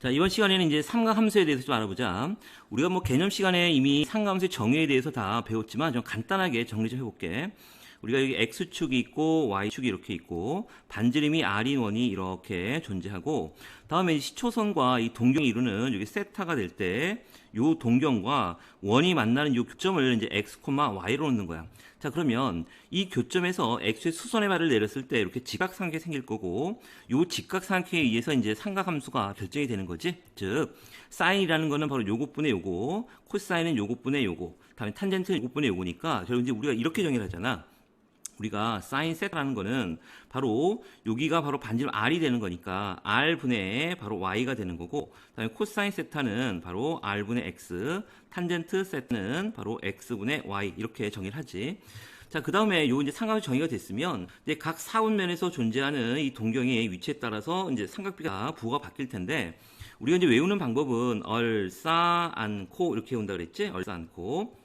자, 이번 시간에는 이제 삼각함수에 대해서 좀 알아보자. 우리가 뭐 개념 시간에 이미 삼각함수의 정의에 대해서 다 배웠지만 좀 간단하게 정리 좀 해볼게. 우리가 여기 x축이 있고 y축이 이렇게 있고 반지름이 r인 원이 이렇게 존재하고 다음에 이 시초선과 이 동경이 이루는 여기 세타가 될 때 요 동경과 원이 만나는 요 교점을 이제 x, y로 놓는 거야. 자 그러면 이 교점에서 x의 수선의 발을 내렸을 때 이렇게 직각삼각이 생길 거고 요 직각삼각에 의해서 이제 삼각함수가 결정이 되는 거지. 즉 사인이라는 거는 바로 요것분의 요거, 코사인은 요것분의 요거, 다음에 탄젠트는 요것분의 요거니까 결국 이제 우리가 이렇게 정의를 하잖아. 우리가 사인 세타라는 거는 바로 여기가 바로 반지름 r이 되는 거니까 r분의 바로 y가 되는 거고 그다음에 코사인 세타는 바로 r분의 x 탄젠트 세타는 바로 x분의 y 이렇게 정의를 하지 자, 그 다음에 요 이제 삼각이 정의가 됐으면 이제 각 사분면에서 존재하는 이 동경의 위치에 따라서 이제 삼각비가 부호가 바뀔 텐데 우리가 이제 외우는 방법은 얼싸 않고 이렇게 온다 그랬지? 얼싸 않고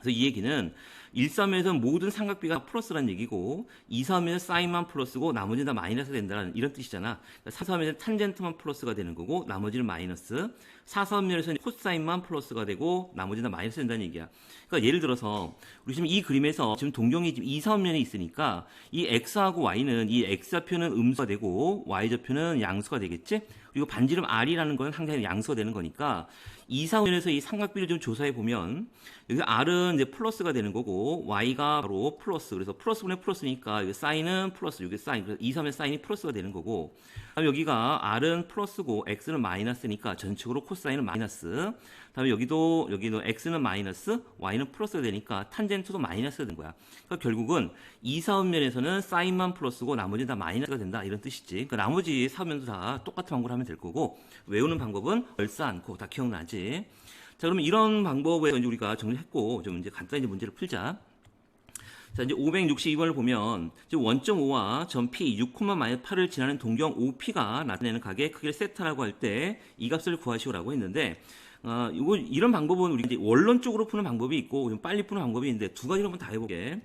그래서 이 얘기는 1사면에서 모든 삼각비가 플러스라는 얘기고 2사면에서 사인만 플러스고 나머지는 다 마이너스 된다는 이런 뜻이잖아. 4사면에서 탄젠트만 플러스가 되는 거고 나머지는 마이너스. 4사면에서는 코사인만 플러스가 되고 나머지는 다 마이너스 된다는 얘기야. 그러니까 예를 들어서 우리 지금 이 그림에서 지금 동경이 지금 2사면에 있으니까 이 x하고 y는 이 x좌표는 음수가 되고 y좌표는 양수가 되겠지? 그리고 반지름 r이라는 건 항상 양수가 되는 거니까 이사면에서 이 삼각비를 좀 조사해 보면 여기 r은 이제 플러스가 되는 거고 y가 바로 플러스 그래서 플러스분의 플러스니까 여기 사인은 플러스 여기 사인 그래서 2, 3의 사인이 플러스가 되는 거고 다음 여기가 r은 플러스고 x는 마이너스니까 전축으로 코 사인은 마이너스 다음에 여기도 여기도 x는 마이너스 y는 플러스가 되니까 탄젠트도 마이너스가 된 거야. 그러니까 결국은 이 사면에서는 사인만 플러스고 나머지는 다 마이너스가 된다 이런 뜻이지. 그러니까 나머지 사면도 다 똑같은 방법을 하면 될 거고 외우는 방법은 얼싸 않고 다 기억나지? 자, 그러면 이런 방법에 이제 우리가 정리했고, 좀 이제 간단히 문제를 풀자. 자, 이제 562번을 보면, 지금 원점 5와 점 P 6,-8을 지나는 동경 OP가 나타내는 각의 크기를 세타라고 할 때 이 값을 구하시오라고 했는데, 어, 이거, 이런 방법은 우리 원론적으로 푸는 방법이 있고, 좀 빨리 푸는 방법이 있는데, 두 가지로 한번 다 해볼게.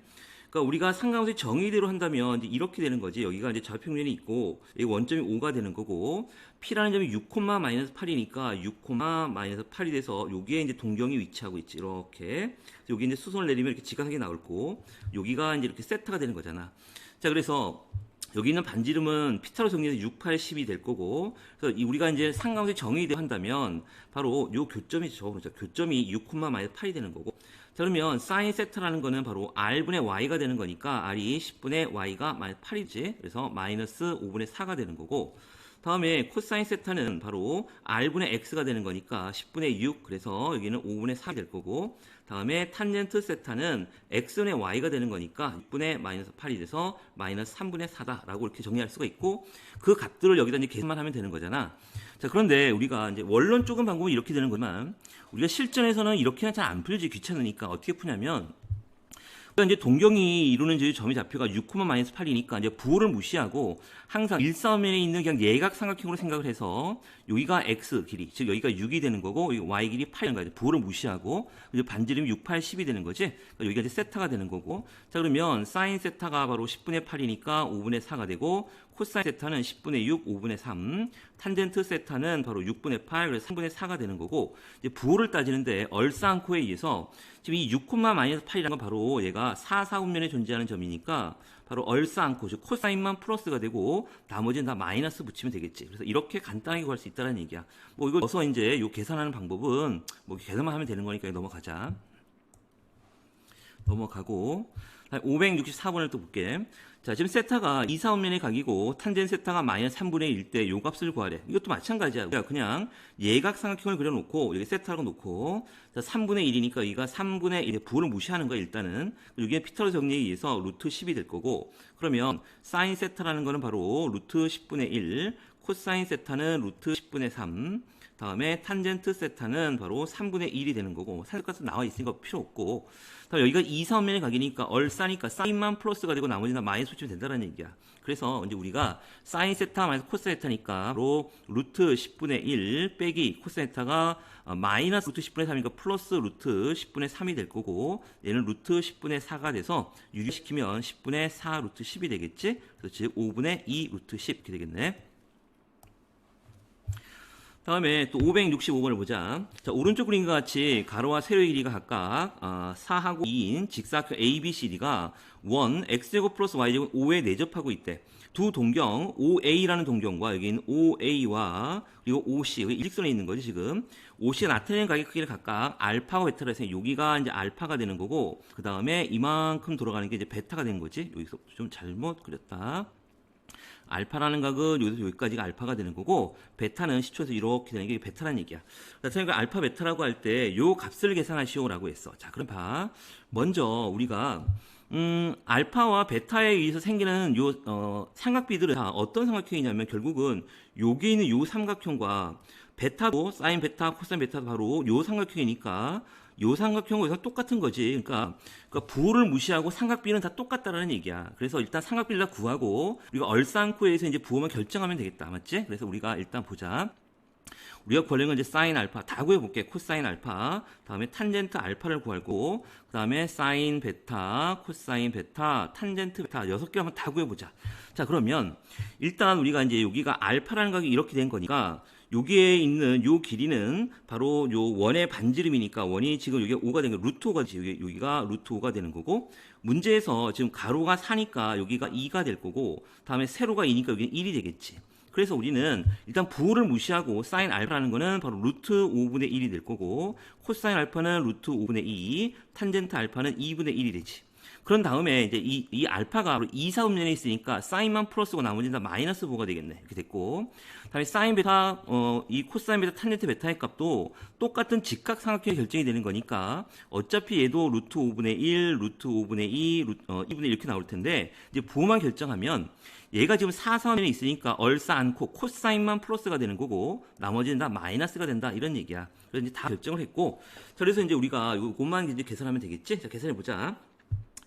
그러니까 우리가 상관없이 정의대로 한다면 이렇게 되는 거지. 여기가 이제 좌평면이 있고 여기 원점이 5가 되는 거고 P라는 점이 6, 마이너스 8이니까 6, 마이너스 8이 돼서 여기에 이제 동경이 위치하고 있지. 이렇게. 여기 이제 수선을 내리면 이렇게 직각하게 나올 거고 여기가 이제 이렇게 세타가 되는 거잖아. 자, 그래서 여기 있는 반지름은 피타로 정리해서 6, 8, 10이 될 거고 그래서 우리가 이제 상관없이 정의대로 한다면 바로 요 교점이 저거죠. 교점이 6, 마이너스 8이 되는 거고 자, 그러면 사인 세타라는 거는 바로 r분의 y가 되는 거니까 r이 10분의 y가 마이너스 8이지. 그래서 마이너스 5분의 4가 되는 거고 다음에 코사인 세타는 바로 r분의 x가 되는 거니까 10분의 6 그래서 여기는 5분의 4가 될 거고 다음에 탄젠트 세타는 x분의 y가 되는 거니까 6분의 마이너스 8이 돼서 마이너스 3분의 4다라고 이렇게 정리할 수가 있고 그 값들을 여기다 이제 계산만 하면 되는 거잖아. 자, 그런데 우리가 이제 원론 쪽은 방법은 이렇게 되는 거지만 우리가 실전에서는 이렇게는 잘 안 풀지 귀찮으니까 어떻게 푸냐면 그러니까 이제 동경이 이루는 이 점의 좌표가 6, 마이너스 8이니까 이제 부호를 무시하고 항상 일사면에 있는 그냥 예각 삼각형으로 생각을 해서 여기가 x 길이, 즉 여기가 6이 되는 거고 y 길이 8인 거야. 부호를 무시하고 이제 반지름이 6, 8, 10이 되는 거지. 그러니까 여기가 이제 세타가 되는 거고. 자 그러면 사인 세타가 바로 10분의 8이니까 5분의 4가 되고 코사인 세타는 10분의 6, 5분의 3, 탄젠트 세타는 바로 6분의 8, 그래서 3분의 4가 되는 거고 이제 부호를 따지는데 얼싸안코에 의해서 지금 이 6, 마이너스 8이라는 건 바로 얘가 4, 4분면에 존재하는 점이니까 바로 얼싸안코, 즉 코사인만 플러스가 되고 나머지는 다 마이너스 붙이면 되겠지. 그래서 이렇게 간단하게 구할 수 있다는 얘기야. 뭐 이거 어서 이제 요 계산하는 방법은 뭐 계산만 하면 되는 거니까 넘어가자. 넘어가고 564번을 또 볼게. 자, 지금 세타가 2, 4원면의 각이고 탄젠 세타가 마이너스 3분의 1 때 요 값을 구하래. 이것도 마찬가지야. 그냥 예각 삼각형을 그려놓고 여기 세타라고 놓고 자, 3분의 1이니까 여기가 3분의 1의 부호를 무시하는 거야 일단은. 여기에 피타로 정리에 의해서 루트 10이 될 거고 그러면 사인 세타라는 거는 바로 루트 10분의 1 코사인 세타는 루트 10분의 3 다음에 탄젠트 세타는 바로 3분의 1이 되는 거고 살값은 나와 있으니까 필요 없고 다음 여기가 2사면의 각이니까 얼싸니까 사인만 플러스가 되고 나머지는 마이너스 붙이면 된다는 얘기야. 그래서 이제 우리가 사인 세타 마이너스 코스 세타니까 바로 루트 10분의 1 빼기 코스 세타가 마이너스 루트 10분의 3이니까 플러스 루트 10분의 3이 될 거고 얘는 루트 10분의 4가 돼서 유기시키면 10분의 4 루트 10이 되겠지? 그래서 즉 5분의 2 루트 10 이렇게 되겠네 다음에 또 565번을 보자. 자, 오른쪽 그림과 같이 가로와 세로의 길이가 각각 아, 4하고 2인 직사각형 ABCD가 원 x제곱 플러스 y제곱 5에 내접하고 있대. 두 동경 OA라는 동경과 여기는 OA와 그리고 OC 여기 일직선에 있는 거지 지금 OC가 나타내는 가격 크기를 각각 알파와 베타로 해서 여기가 이제 알파가 되는 거고 그 다음에 이만큼 돌아가는 게 이제 베타가 되는 거지 여기서 좀 잘못 그렸다. 알파라는 각은 여기서 여기까지가 알파가 되는 거고 베타는 시초에서 이렇게 되는 게 베타라는 얘기야. 저희가 알파 베타라고 할 때 요 값을 계산하시오라고 했어. 자, 그럼 봐. 먼저 우리가 음, 알파와 베타에 의해서 생기는 요 어, 삼각비들은 다 어떤 삼각형이냐면 결국은 여기 있는 요 삼각형과 베타도 사인 베타, 코사인 베타도 바로 요 삼각형이니까 요 삼각형과 여기서 똑같은 거지. 그러니까, 그러니까 부호를 무시하고 삼각비는 다 똑같다라는 얘기야. 그래서 일단 삼각비를 다 구하고 우리가 얼싸안고에서 이제 부호만 결정하면 되겠다. 맞지? 그래서 우리가 일단 보자. 우리가 구하려는 건 이제 사인 알파 다 구해볼게 코사인 알파 다음에 탄젠트 알파를 구하고 그 다음에 사인 베타 코사인 베타 탄젠트 베타 여섯 개 한번 다 구해보자 자 그러면 일단 우리가 이제 여기가 알파라는 각이 이렇게 된 거니까 여기에 있는 요 길이는 바로 요 원의 반지름이니까 원이 지금 여기가 5가 된거 루트 5가 지 여기, 여기가 루트 5가 되는 거고 문제에서 지금 가로가 4니까 여기가 2가 될 거고 다음에 세로가 2니까 여기는 1이 되겠지 그래서 우리는 일단 부호를 무시하고 사인 알파라는 거는 바로 루트 5분의 1이 될 거고 코사인 알파는 루트 5분의 2, 탄젠트 알파는 2분의 1이 되지. 그런 다음에 이제 이, 이 알파가 바로 2, 4 음면에 있으니까 사인만 플러스고 나머지는 다 마이너스 부호가 되겠네. 이렇게 됐고. 다음에 사인 베타, 어, 이 코사인 베타, 탄젠트 베타의 값도 똑같은 직각삼각형이 결정이 되는 거니까 어차피 얘도 루트 5분의 1, 루트 5분의 2, 루트, 어, 2분의 1 이렇게 나올 텐데 이제 부호만 결정하면 얘가 지금 4사면에 있으니까 얼싸 않고 코사인만 플러스가 되는 거고 나머지는 다 마이너스가 된다 이런 얘기야. 그래서 이제 다 결정을 했고 자, 그래서 이제 우리가 이것만 이제 계산하면 되겠지? 자 계산해 보자.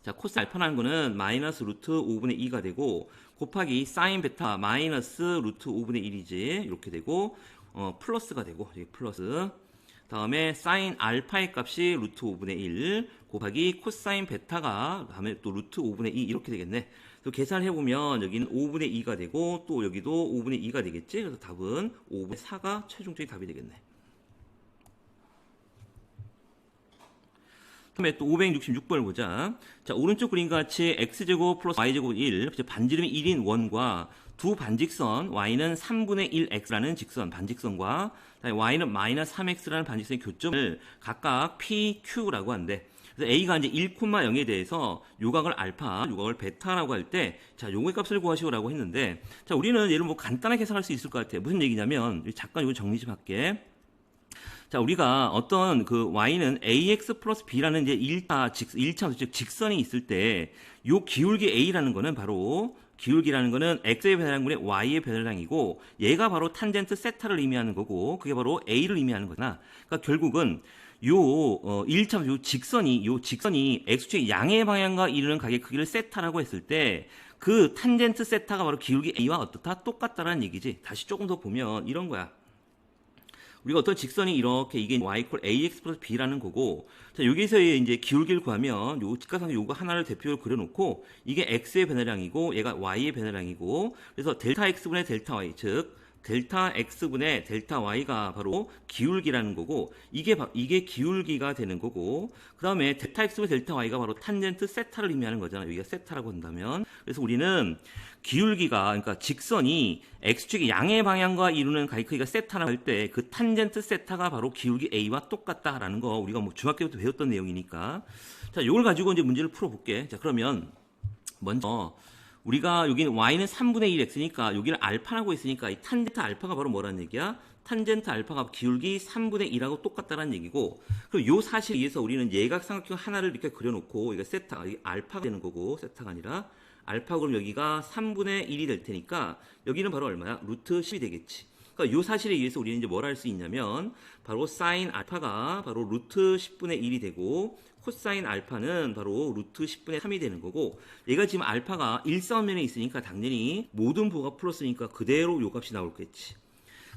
자 코스 알파라는 거는 마이너스 루트 5분의 2가 되고 곱하기 사인 베타 마이너스 루트 5분의 1이지 이렇게 되고 어, 플러스가 되고 플러스 다음에 사인 알파의 값이 루트 5분의 1 곱하기 코사인 베타가 다음에 또 루트 5분의 2 이렇게 되겠네. 그래서 계산해 보면 여기는 5분의 2가 되고 또 여기도 5분의 2가 되겠지. 그래서 답은 5분의 4가 최종적인 답이 되겠네. 다음에 또 566번을 보자. 자, 오른쪽 그림과 같이 x제곱 플러스 y제곱 1, 반지름이 1인 원과 두 반직선 y는 3분의 1x라는 직선 반직선과 y는 마이너스 3x라는 반직선의 교점을 각각 p, q라고 한대. 그래서 a가 이제 1,0에 대해서 요각을 알파, 요각을 베타라고 할 때, 자, 요거의 값을 구하시오라고 했는데, 자, 우리는 얘를 뭐 간단하게 해석할 수 있을 것 같아요. 무슨 얘기냐면, 잠깐 이거 정리 좀 할게. 자, 우리가 어떤 그 y는 ax 플러스 b라는 이제 1차, 직, 1차, 즉 직선이 있을 때, 요 기울기 a라는 거는 바로 기울기라는 거는 x의 변화량분의 y의 변화량이고 얘가 바로 탄젠트 세타를 의미하는 거고 그게 바로 a를 의미하는 거잖아. 그러니까 결국은 요 어, 1차 요 직선이 요 직선이 x축의 양의 방향과 이르는 가게 크기를 세타라고 했을 때 그 탄젠트 세타가 바로 기울기 a와 어떻다 똑같다라는 얘기지. 다시 조금 더 보면 이런 거야. 우리가 어떤 직선이 이렇게 이게 y 콜 ax 플러스 b라는 거고 자 여기서의 이제 기울기를 구하면 요 직각삼 요거 하나를 대표로 그려놓고 이게 x의 변화량이고 얘가 y의 변화량이고 그래서 델타 x분의 델타 y 즉 델타 x분의 델타 y가 바로 기울기라는 거고 이게 바, 이게 기울기가 되는 거고 그 다음에 델타 x분의 델타 y가 바로 탄젠트 세타를 의미하는 거잖아요. 여기가 세타라고 한다면 그래서 우리는 기울기가 그러니까 직선이 x축의 양의 방향과 이루는 가위 크기가 세타라고 할때 그 탄젠트 세타가 바로 기울기 a와 똑같다라는 거 우리가 뭐 중학교 때부터 배웠던 내용이니까 자 이걸 가지고 이제 문제를 풀어볼게. 자 그러면 먼저 우리가 여기는 y는 3분의 1x니까 여기는 알파라고 있으니까 이 탄젠트 알파가 바로 뭐라는 얘기야? 탄젠트 알파가 기울기 3분의 1하고 똑같다는 얘기고 그럼 요 사실에 의해서 우리는 예각삼각형 하나를 이렇게 그려놓고 이거 세타, 이 알파가 되는 거고 세타가 아니라 알파 그럼 여기가 3분의 1이 될 테니까 여기는 바로 얼마야? 루트 10이 되겠지. 그러니까 요 사실에 의해서 우리는 이제 뭘 할 수 있냐면 바로 사인 알파가 바로 루트 10분의 1이 되고 코사인 알파는 바로 루트 10분의 3이 되는 거고 얘가 지금 알파가 일사면에 있으니까 당연히 모든 부호가 플러스니까 그대로 요 값이 나올 겠지.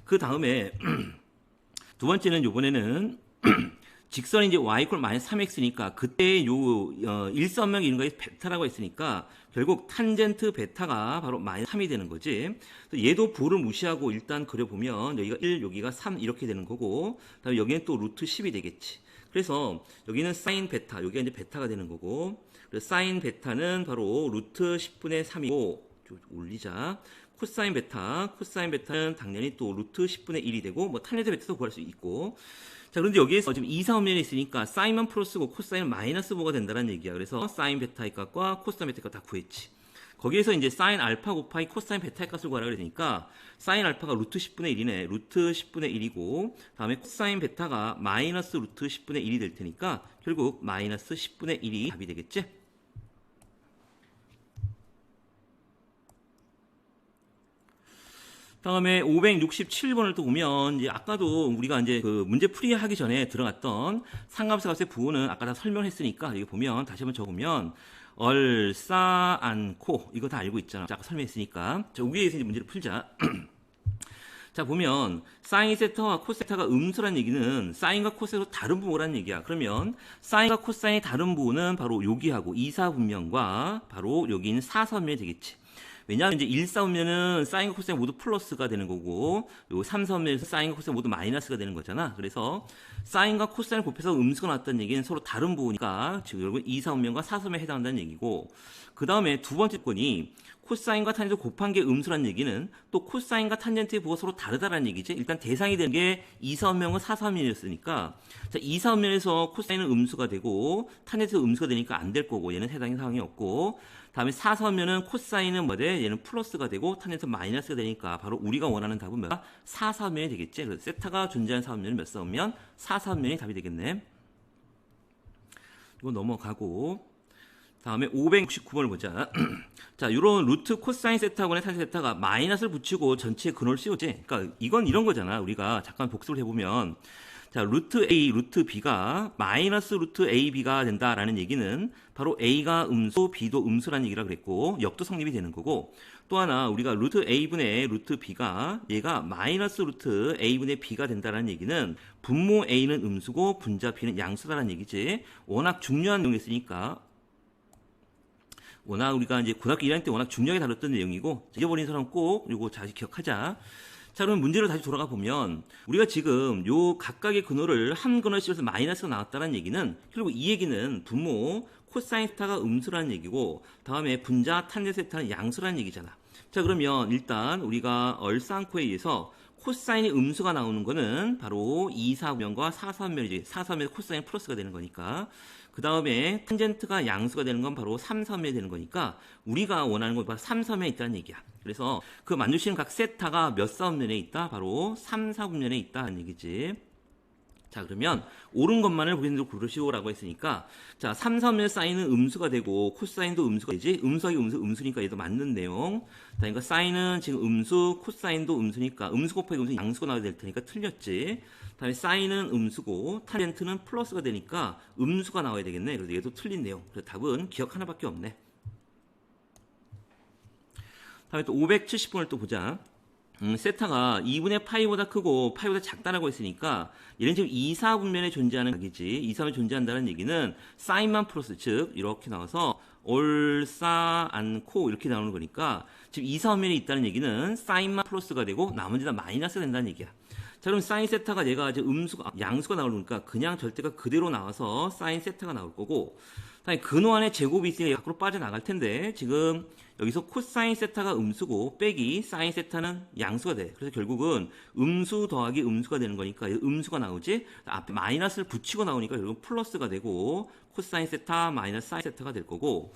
그 다음에 두 번째는 요번에는 직선이 이제 y 이퀄 마이너스 3x니까 그때 요 어, 일선명 이런 거에 베타라고 했으니까 결국 탄젠트 베타가 바로 마이너스 3이 되는 거지. 얘도 부를 무시하고 일단 그려보면 여기가 1, 여기가 3 이렇게 되는 거고 그다음에 여기는 또 루트 10이 되겠지. 그래서 여기는 사인 베타, 여기가 이제 베타가 되는 거고 그래서 사인 베타는 바로 루트 10분의 3이고 좀 올리자. 코사인 베타, 코사인 베타는 당연히 또 루트 10분의 1이 되고 뭐 탄젠트 베타도 구할 수 있고 자, 그런데 여기에서 지금 2, 4, 면에 있으니까 사인만 플러스고 코사인은 마이너스 뭐가 된다는 얘기야. 그래서 사인 베타의 값과 코사인 베타의 값다 구했지. 거기에서 이제 사인 알파 곱하기 코사인 베타의 값을 구하라 그러니까 사인 알파가 루트 10분의 1이네. 루트 10분의 1이고 다음에 코사인 베타가 마이너스 루트 10분의 1이 될 테니까 결국 마이너스 10분의 1이 답이 되겠지? 다음에 567번을 또 보면 이제 아까도 우리가 이제 그 문제 풀이하기 전에 들어갔던 상감사 값의 부호는 아까 다 설명했으니까 이거 보면 다시 한번 적으면 얼싸 않고 이거 다 알고 있잖아. 자, 아까 설명했으니까 자, 위에서 이제 문제를 풀자. 자 보면 사인 세타와 코세타가 음수란 얘기는 사인과 코세로 다른 부호란 얘기야. 그러면 사인과 코사인의 다른 부호는 바로 여기하고 이사 분면과 바로 여기 있는 사사분면이 되겠지. 왜냐하면 이제 1, 4분면은 사인과 코사인 모두 플러스가 되는 거고 요 3, 4분면에서 사인과 코사인 모두 마이너스가 되는 거잖아. 그래서 사인과 코사인을 곱해서 음수가 나왔다는 얘기는 서로 다른 부호니까 지금 여러분 2, 4분면과 4, 3에 해당한다는 얘기고 그 다음에 두 번째 건이 코사인과 탄젠트 곱한 게 음수란 얘기는 또 코사인과 탄젠트의 부호가 서로 다르다는 얘기지. 일단 대상이 되는 게 2, 4분면과 4, 3면이었으니까 자, 2, 4분면에서 코사인은 음수가 되고 탄젠트도 음수가 되니까 안 될 거고 얘는 해당이 사항이 없고 다음에 4, 4면은 코사인은 뭐돼? 얘는 플러스가 되고 탄젠트 마이너스가 되니까 바로 우리가 원하는 답은 뭐야? 4, 4면이 되겠지. 그래서 세타가 존재하는 4면은 몇 4면? 4, 4면이 답이 되겠네. 이거 넘어가고 다음에 569번을 보자. 자, 요런 루트 코사인 세타하고의 탄 세타가 마이너스를 붙이고 전체 근호를 씌우지. 그러니까 이건 이런 거잖아. 우리가 잠깐 복습을 해보면 자, 루트 A, 루트 B가 마이너스 루트 AB가 된다라는 얘기는 바로 A가 음수, B도 음수라는 얘기라 그랬고 역도 성립이 되는 거고 또 하나 우리가 루트 A분의 루트 B가 얘가 마이너스 루트 A분의 B가 된다라는 얘기는 분모 A는 음수고 분자 B는 양수다라는 얘기지. 워낙 중요한 내용이었으니까 워낙 우리가 이제 고등학교 1학년 때 워낙 중요하게 다뤘던 내용이고 잊어버린 사람 꼭 이거 잘 기억하자. 자, 그럼 문제로 다시 돌아가 보면 우리가 지금 요 각각의 근호를 한 근호에 씌워서 마이너스가 나왔다는 얘기는 결국 이 얘기는 분모 코사인 세타가 음수라는 얘기고 다음에 분자 탄젠 세타는 양수라는 얘기잖아. 자, 그러면 일단 우리가 얼쌍코에 의해서 코사인이 음수가 나오는 거는 바로 2, 4면과 4, 3면이지. 4, 3면 코사인 플러스가 되는 거니까. 그 다음에 탄젠트가 양수가 되는 건 바로 3, 3면이 되는 거니까 우리가 원하는 건 바로 3, 3면에 있다는 얘기야. 그래서 그 만주시는 각 세타가 몇 사분면에 있다? 바로 3, 4분면에 있다는 얘기지. 자 그러면 옳은 것만을 보기대로 고르시오라고 했으니까 자 3, 3면 사인은 음수가 되고 코사인도 음수가 되지 음수하기 음수 음수니까 얘도 맞는 내용. 그러니까 사인은 지금 음수 코사인도 음수니까 음수 곱하기 음수 양수가 나와야 될 테니까 틀렸지. 다음에 사인은 음수고 탄젠트는 플러스가 되니까 음수가 나와야 되겠네. 그래서 얘도 틀린 내용. 그래서 답은 기억 하나밖에 없네. 다음에 또 570번을 또 보자 음, 세타가 2분의 파이보다 크고 파이보다 작다라고 했으니까 얘는 지금 2, 4분면에 존재하는 각이지 2, 3에 존재한다는 얘기는 사인만 플러스 즉 이렇게 나와서 올싸 않고 이렇게 나오는 거니까 지금 2, 4분면에 있다는 얘기는 사인만 플러스가 되고 나머지 다 마이너스가 된다는 얘기야. 자 그럼 사인 세타가 얘가 이제 음수가 양수가 나오니까 그냥 절대가 그대로 나와서 사인 세타가 나올 거고 다음에 근호 안에 제곱이 있으니까 밖으로 빠져나갈 텐데 지금 여기서 코사인 세타가 음수고 빼기 사인 세타는 양수가 돼. 그래서 결국은 음수 더하기 음수가 되는 거니까 음수가 나오지. 앞에 마이너스를 붙이고 나오니까 결국 플러스가 되고 코사인 세타 마이너스 사인 세타가 될 거고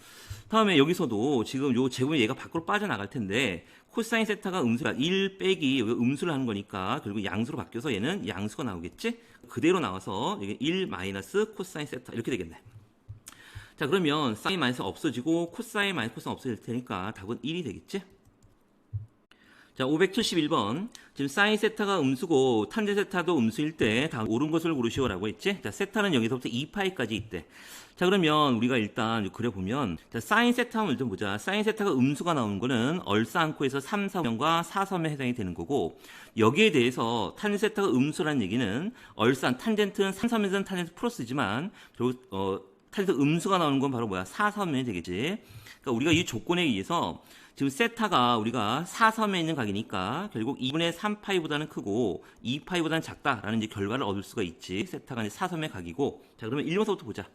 다음에 여기서도 지금 요 제곱이 얘가 밖으로 빠져나갈 텐데 코사인 세타가 음수라 1 빼기 음수를 하는 거니까 결국 양수로 바뀌어서 얘는 양수가 나오겠지. 그대로 나와서 이게 1 마이너스 코사인 세타 이렇게 되겠네. 자 그러면 사인 마이너스 없어지고 코사인 마이너스 코사인 없어질 테니까 답은 1이 되겠지? 자, 571번. 지금 사인 세타가 음수고 탄젠 세타도 음수일 때다 옳은 것을 고르시오라고 했지? 자, 세타는 여기서부터 2파이까지 있대. 자, 그러면 우리가 일단 그려보면 자, 사인 세타를 좀 보자. 사인 세타가 음수가 나오는 거는 얼싸 안고에서 3, 4면과 4, 3에 해당이 되는 거고 여기에 대해서 탄젠 세타가 음수라는 얘기는 얼싸 탄젠트는 3, 3에서는 탄젠트 플러스지만 그리고 어, 탄젠트 음수가 나오는 건 바로 뭐야? 4, 3면이 되겠지. 그러니까 우리가 이 조건에 의해서 지금 세타가 우리가 4, 3에 있는 각이니까 결국 2분의 3파이보다는 크고 2파이보다는 작다라는 이제 결과를 얻을 수가 있지. 세타가 이제 4, 3의 각이고. 자, 그러면 1번서부터 보자.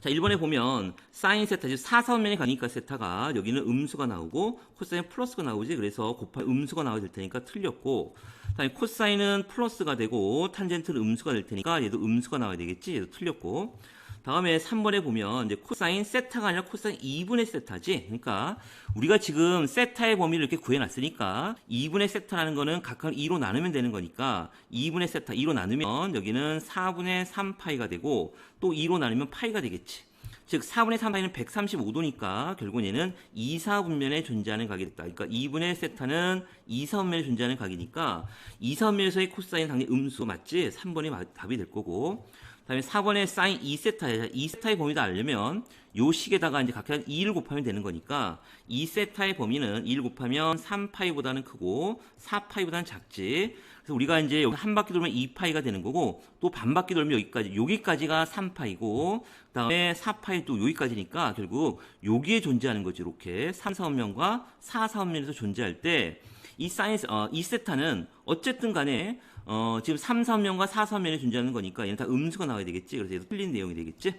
자, 1번에 보면 사인 세타, 즉 4, 3면이 가니까 세타가 여기는 음수가 나오고 코사인 플러스가 나오지. 그래서 곱하기 음수가 나와야 될 테니까 틀렸고 다음에 코사인은 플러스가 되고 탄젠트는 음수가 될 테니까 얘도 음수가 나와야 되겠지. 얘도 틀렸고 다음에 3번에 보면 이제 코사인 세타가 아니라 코사인 2분의 세타지. 그러니까 우리가 지금 세타의 범위를 이렇게 구해놨으니까 2분의 세타라는 거는 각각 2로 나누면 되는 거니까 2분의 세타 2로 나누면 여기는 4분의 3파이가 되고 또 2로 나누면 파이가 되겠지. 즉 4분의 3파이는 135도니까 결국 얘는 2, 4분면에 존재하는 각이 됐다. 그러니까 2분의 세타는 2, 4분면에 존재하는 각이니까 2, 4분면에서의 코사인 당연히 음수 맞지? 3번이 답이 될 거고 다음에 4번에 사인 2세타에 2세타의 범위를 알려면 요 식에다가 이제 각각 2를 곱하면 되는 거니까 2세타의 범위는 2를 곱하면 3파이보다는 크고 4파이보다는 작지. 그래서 우리가 이제 여기 한 바퀴 돌면 2파이가 되는 거고 또 반 바퀴 돌면 여기까지 여기까지가 3파이고 그다음에 4파이 또 여기까지니까 결국 여기에 존재하는 거지. 이렇게 3, 4원면과 4, 4원면에서 존재할 때 이 사인 어, 이 세타는 어쨌든 간에 어, 지금 3, 3면과 4, 3면에 존재하는 거니까 얘는 다 음수가 나와야 되겠지. 그래서 얘도 틀린 내용이 되겠지.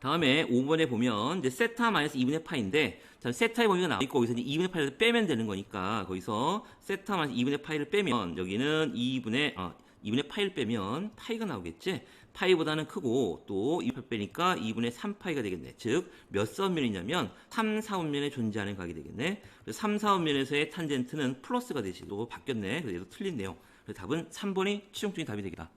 다음에 5번에 보면 이제 세타 마이너스 2분의 파인데 자, 세타의 범위가 나와 있고 거기서 이제 2분의 파이를 빼면 되는 거니까 거기서 세타 마이너스 2분의 파이를 빼면 여기는 2분의 어, 2분의 파이를 빼면 파이가 나오겠지. 파이보다는 크고 또 2파 빼니까 2분의 3파이가 되겠네. 즉 몇 사원면이냐면 3, 4원면에 존재하는 각이 되겠네. 그래서 3, 4원면에서의 탄젠트는 플러스가. 또 바뀌었네. 그래서 틀린 내용. 그래서 답은 3번이 최종적인 답이 되겠다.